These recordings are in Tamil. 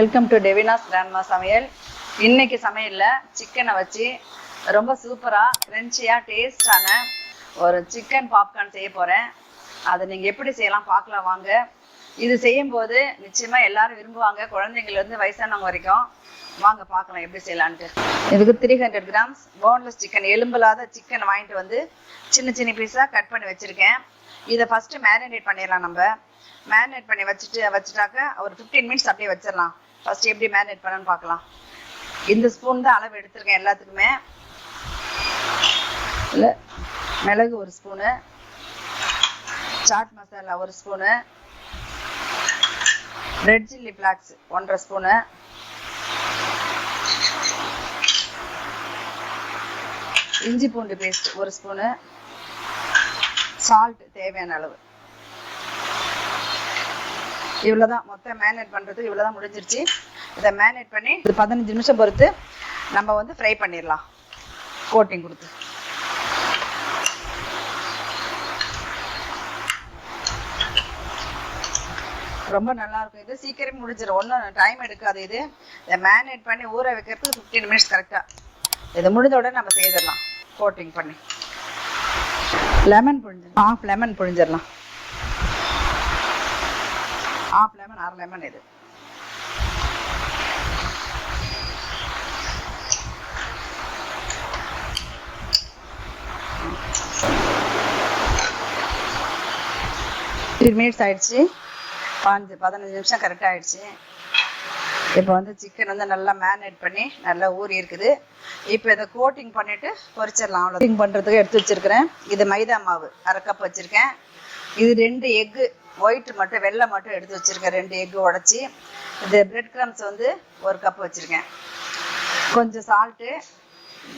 வெல்கம் டு டெவினாஸ் கிராண்ட்மா சமையல். இன்னைக்கு சமையல்ல சிக்கனை வச்சு ரொம்ப சூப்பரா கிரன்ச்சியா டேஸ்டான ஒரு சிக்கன் பாப்கார்ன் செய்ய போறேன். அதை நீங்க எப்படி செய்யலாம் பார்க்கலாம் வாங்க. இது செய்யும் போது நிச்சயமா எல்லாரும் விரும்புவாங்க. குழந்தைங்கள்லேருந்து வயசானவங்க வரைக்கும். வாங்க பார்க்கலாம் எப்படி செய்யலான்ட்டு. இதுக்கு three hundred grams boneless chicken எலும்பில்லாத chicken வாங்கிட்டு வந்து சின்ன சின்ன பீஸாக கட் பண்ணி வச்சிருக்கேன். இதை ஃபர்ஸ்ட் மேரினேட் பண்ணிடலாம் நம்ம. மேரினேட் பண்ணி வச்சுட்டு வச்சுட்டாக்க ஒரு ஃபிஃப்டீன் மினிட்ஸ் அப்படியே வச்சிடலாம். ஃபர்ஸ்ட் எப்படி மேரினேட் பண்ணணும்னு பார்க்கலாம். இந்த ஸ்பூன் தான் அளவு எடுத்திருக்கேன் எல்லாத்துக்குமே. இல்லை மிளகு ஒரு ஸ்பூனு சாட் மசாலா ஒரு ஸ்பூனு ரெட் சில்லி ஃப்ளாக்ஸ் ஒன்றரை ஸ்பூனு இஞ்சி பூண்டு பேஸ்ட் ஒரு ஸ்பூனு சால்ட் தேவையான அளவு. இவ்வளோதான் மொத்தம் மேரினேட் பண்ணுறது இவ்வளோதான் முடிஞ்சிருச்சு. இதை மேரினேட் பண்ணி இது பதினஞ்சு நிமிஷம் பொறுத்து நம்ம வந்து ஃப்ரை பண்ணிடலாம். கோட்டிங் கொடுத்து. ரொம்ப நல்லா இருக்கும் இது. சீக்கிரம் முடிஞ்சிடும் ஒன்றும் டைம் எடுக்காது இது. இதை மேரினேட் பண்ணி ஊற வைக்கிறதுக்கு ஃபிஃப்டீன் மினிட்ஸ் கரெக்டாக இது முடிஞ்ச உடனே நம்ம செய்திடலாம். கோட்டிங் பண்ணி. லெமன் புழிஞ்சிடலாம். ஆஃப் லெமன் புழிஞ்சிடலாம். ஆஃப் லெமன் இது. த்ரீ மினிட்ஸ் ஆயிடுச்சு. பாஞ்சு பதினஞ்சு நிமிஷம் கரெக்டாக ஆயிடுச்சு. இப்போ வந்து சிக்கன் வந்து நல்லா மேரினேட் பண்ணி நல்லா ஊறி இருக்குது. இப்போ இதை கோட்டிங் பண்ணிட்டு பொரிச்சிடலாம். அவ்வளோ கோட்டிங் பண்ணுறதுக்கு எடுத்து வச்சிருக்கிறேன். இது மைதா மாவு. அரை கப் வச்சுருக்கேன். இது ரெண்டு எக்கு ஒயிட் மட்டும் வெள்ளை மட்டும் எடுத்து வச்சிருக்கேன் ரெண்டு எக்கு உடச்சி. இது பிரெட் கிரம்ஸ் வந்து ஒரு கப் வச்சுருக்கேன். கொஞ்சம் சால்ட்டு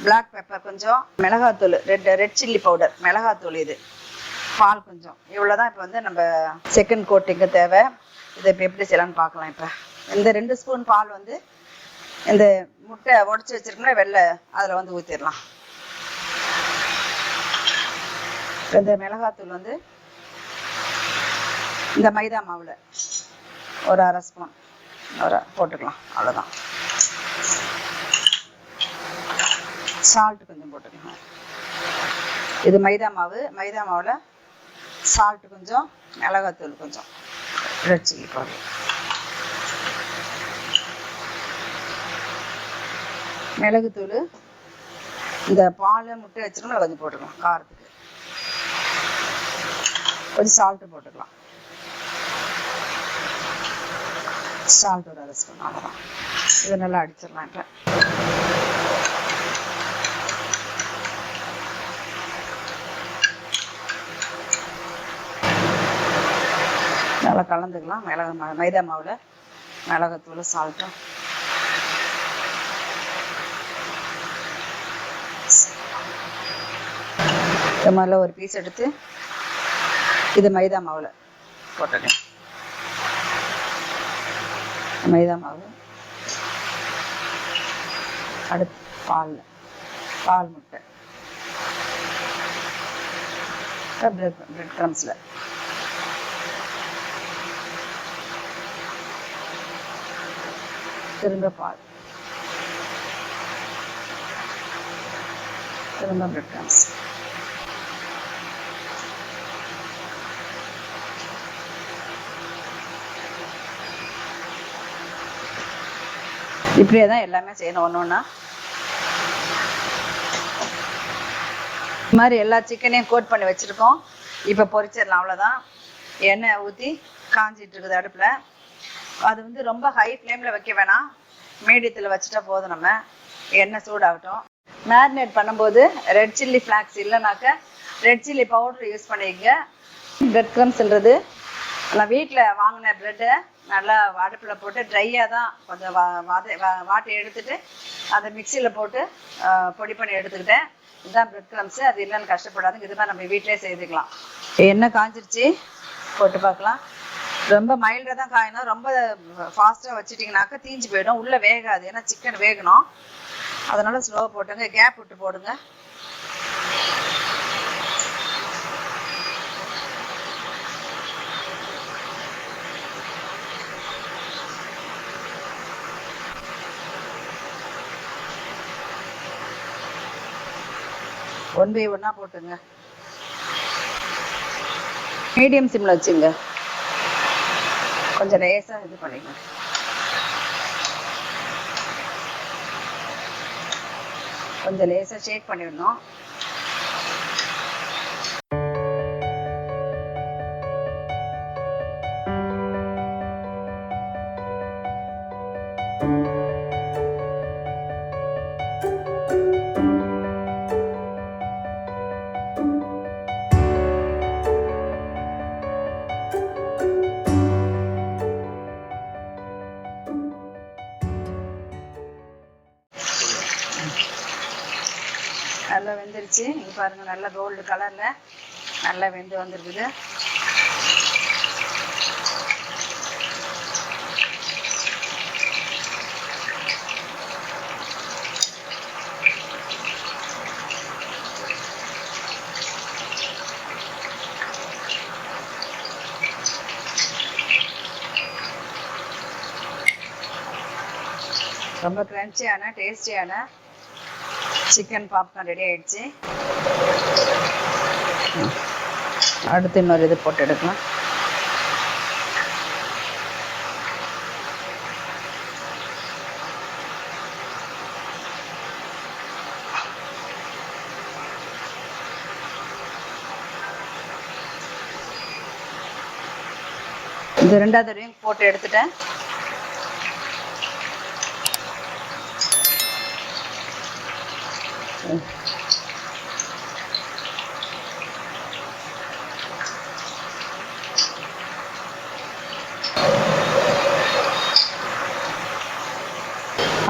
பிளாக் பெப்பர் கொஞ்சம் மிளகாத்தூள் ரெட் ரெட் சில்லி பவுடர் மிளகாத்தூள் இது. பால் கொஞ்சம். இவ்வளோதான் இப்போ வந்து நம்ம செகண்ட் கோட்டிங்கு தேவை. இதை இப்போ எப்படி செய்யலாம்னு பார்க்கலாம் இப்போ. இந்த ரெண்டு ஸ்பூன் பால் வந்து இந்த முட்டை உடச்சி வச்சிருக்கோம்னா வெள்ளை அதில் வந்து ஊற்றிடலாம் இந்த மிளகாத்தூள் வந்து இந்த மைதா மாவில் ஒரு அரை ஸ்பூன் ஒரு போட்டுக்கலாம். அவ்வளோதான் சால்ட் கொஞ்சம் போட்டுக்கலாம் இது மைதா மாவு. மைதா மாவில் சால்ட் கொஞ்சம் மிளகாத்தூள் கொஞ்சம். ரெட் சில்லி பவுடர் மிளகுத்தூள் இந்த பால் முட்டை வச்சிருக்கோம் கொஞ்சம் போட்டுக்கலாம். காரத்துக்கு. கொஞ்சம் சால்ட்டு போட்டுக்கலாம். சால்ட் ஒரு அரை அவ்வளோதான் இதை நல்லா அடிச்சிடலாம் இப்போ. நல்லா கலந்துக்கலாம். மிளகு மா- மைதா மாவில் மிளகாத்தூள் சால்ட்டும் இது மாதிரிலாம் ஒரு பீஸ் எடுத்து இது மைதா மாவில் போட்டுக்கலாம். மைதா மாவு அடுத்து பால். பால் முட்டை. பிரெட் பிரெட் க்ரம்ஸில் திரும்ப பால். திரும்ப பிரெட் க்ரம்ஸ் இப்படியே தான் எல்லாமே செய்யணும் ஒன்று ஒன்றா இது மாதிரி எல்லா சிக்கனையும் கோட் பண்ணி வச்சுருக்கோம். இப்போ பொரிச்சிடலாம் அவ்வளோதான் எண்ணெய் ஊற்றி காஞ்சிட்டு இருக்குது அடுப்பில். அது வந்து ரொம்ப ஹை ஃப்ளேமில் வைக்க வேணாம். மீடியத்தில் வச்சுட்டா போதும் நம்ம. எண்ணெய் சூடாகட்டும். மேரினேட் பண்ணும்போது ரெட் சில்லி ஃப்ளாக்ஸ் இல்லைனாக்க ரெட் சில்லி பவுடர் யூஸ் பண்ணிக்கங்க. பிரெட் க்ரம்ஸ்ன்றது நான் வீட்டில் வாங்கின ப்ரெட்டை நல்லா அடுப்பில் போட்டு ட்ரையாக தான் கொஞ்சம் வா வாத வா- வாட்டி எடுத்துட்டு அதை மிக்சியில் போட்டு பொடி பண்ணி எடுத்துக்கிட்டேன். இதுதான் பிரெட் கிரம்ஸு அது இல்லைன்னு கஷ்டப்படாதுங்க இது மாதிரி நம்ம வீட்டிலே செய்துக்கலாம். எண்ணெய் காஞ்சிருச்சு? போட்டு பார்க்கலாம். ரொம்ப மைல்டாக தான் காயணும். ரொம்ப ஃபாஸ்ட்டாக வச்சுட்டிங்கனாக்கா தீஞ்சு போயிடும். உள்ளே வேகாது. ஏன்னா சிக்கன் வேகணும். அதனால் ஸ்லோவாக போட்டுங்க. கேப் விட்டு போடுங்க. ஒன் பை ஒன்னா போட்டுங்க. மீடியம் சிம்ல வச்சுங்க. கொஞ்சம் லேசா இது பண்ணிங்க. கொஞ்சம் லேசா ஷேக் பண்ணிடணும். நல்லா வெந்துருச்சு. இங்க பாருங்கள் நல்லா கோல்டு கலரில் நல்லா வெந்து வந்திருக்குது. ரொம்ப கிரன்ச்சியான டேஸ்டியான சிக்கன் பாப்கார்ன் ரெடி ஆயிடுச்சு. அடுத்து இன்னொரு இது போட்டு எடுக்கலாம். இது ரெண்டாவது தடவையும் போட்டு எடுத்துட்டேன்.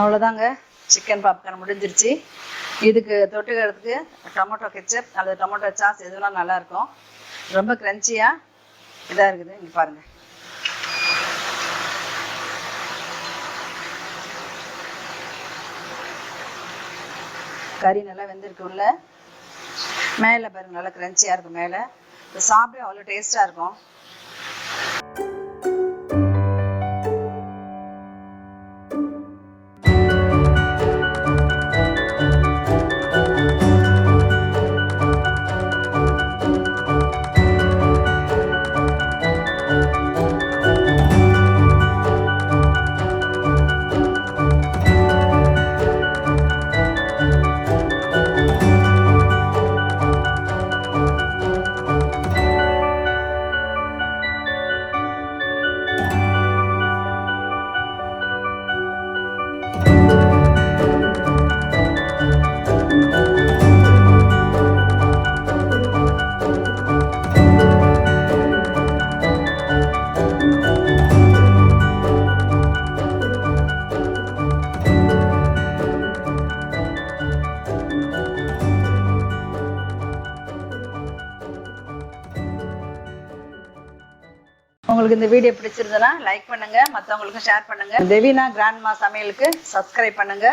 அவ்வளோதாங்க சிக்கன் பாப்கார்ன் முடிஞ்சிருச்சு. இதுக்கு தொட்டுக்கிறதுக்கு டொமேட்டோ கெச்சப் அல்லது டொமேட்டோ சாஸ் எதுலாம் நல்லாயிருக்கும் ரொம்ப க்ரன்ச்சியாக இதாக இருக்குது. இங்கே பாருங்கள் கறி நல்லா வெந்திருக்கும்ல. மேலே பாருங்க நல்லா கிரன்ச்சியாக இருக்கும் மேலே. இது சாப்பிட அவ்வளோ டேஸ்ட்டாக இருக்கும். உங்களுக்கு இந்த வீடியோ பிடிச்சிருந்ததுன்னா லைக் பண்ணுங்க மற்றவங்களுக்கும் ஷேர் பண்ணுங்க. தெவினா கிராண்ட்மா சமையலுக்கு சப்ஸ்கிரைப் பண்ணுங்க.